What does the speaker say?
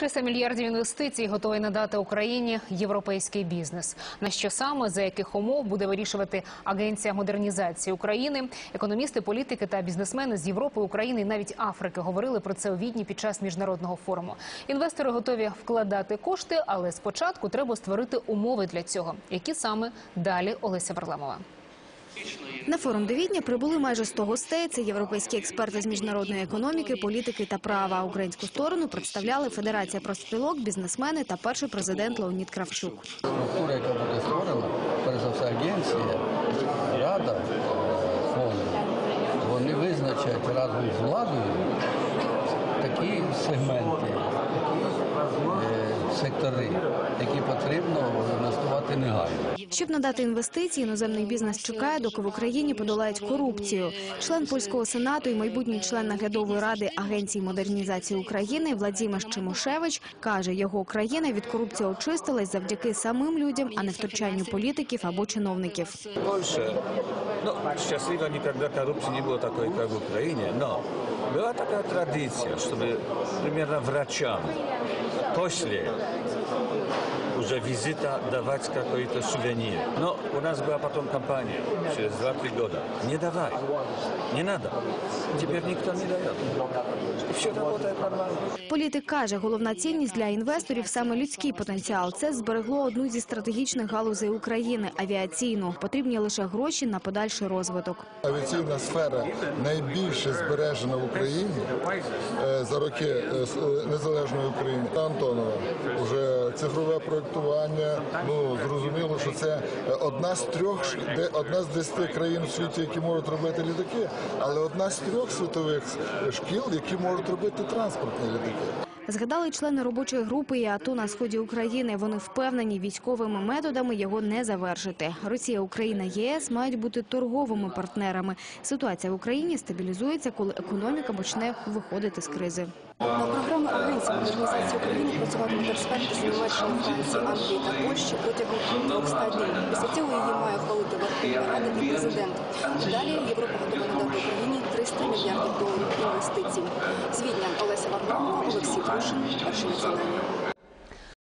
300 мільярдів інвестицій готовий надати Україні європейський бізнес. На що саме за яких умов буде вирішувати агенція модернізації України? Економісти, політики та бізнесмени з Європи, України і навіть Африки говорили про це у Відні під час міжнародного форуму. Інвестори готові вкладати кошти, але спочатку треба створити умови для цього. Які саме далі Олеся Варламова. На форум до Відня прибули майже 100 гостей. Це європейські експерти з міжнародної економіки, політики та права. Українську сторону представляли Федерація профспілок, бізнесмени та перший президент Леонід Кравчук. Структура, яка буде створена, перш за все агенція, рада фонду, вони визначать разом з владою такі сегменти, такі е, сектори, які потрібно інвестувати негайно. Щоб надати інвестиції, іноземний бізнес чекає, доки в Україні подолають корупцію. Член польського сенату і майбутній член наглядової ради агенції модернізації України Владимир Чимошевич каже, його країна від корупції очистилась завдяки самим людям, а не втручанню політиків або чиновників. Польше, no счастливо никогда коррупции не было такой, как в Украине, но была такая традиция, чтобы примерно врачам. После уже визита давать какой-то сувенир. Но у нас была потом кампания через 2-3 года. Не давай, не надо. Теперь никто не дает. И все работает нормально. Політик каже, головна цінність для інвесторів саме людський потенціал. Це зберегло одну зі стратегічних галузей України авіаційну. Потрібні лише гроші на подальший розвиток. Авіаційна сфера найбільше збережена в Україні е, за роки е, с- е, незалежної України. Антонова вже цифрове проектування. Ну зрозуміло, що це е, одна з трьох одна з десяти країн в світі, які можуть робити літаки, але одна з трьох світових шкіл, які можуть робити транспортні літаки. Згадали члени робочої групи і АТО на сході України. Вони впевнені, військовими методами його не завершити. Росія, Україна, ЄС мають бути торговими партнерами. Ситуація в Україні стабілізується, коли економіка почне виходити з кризи. На програми Агенції модернізації України працюватимуть експерти з Німеччини, Франції, Англії та Польщі протягом 200 днів. Після цього її має ухвалити Верховна Рада і президент. Далі Європа готова надати Україні 300 мільярдів доларів інвестицій. З Відня Олеся Варламова, Олексій Трушин, перший національний.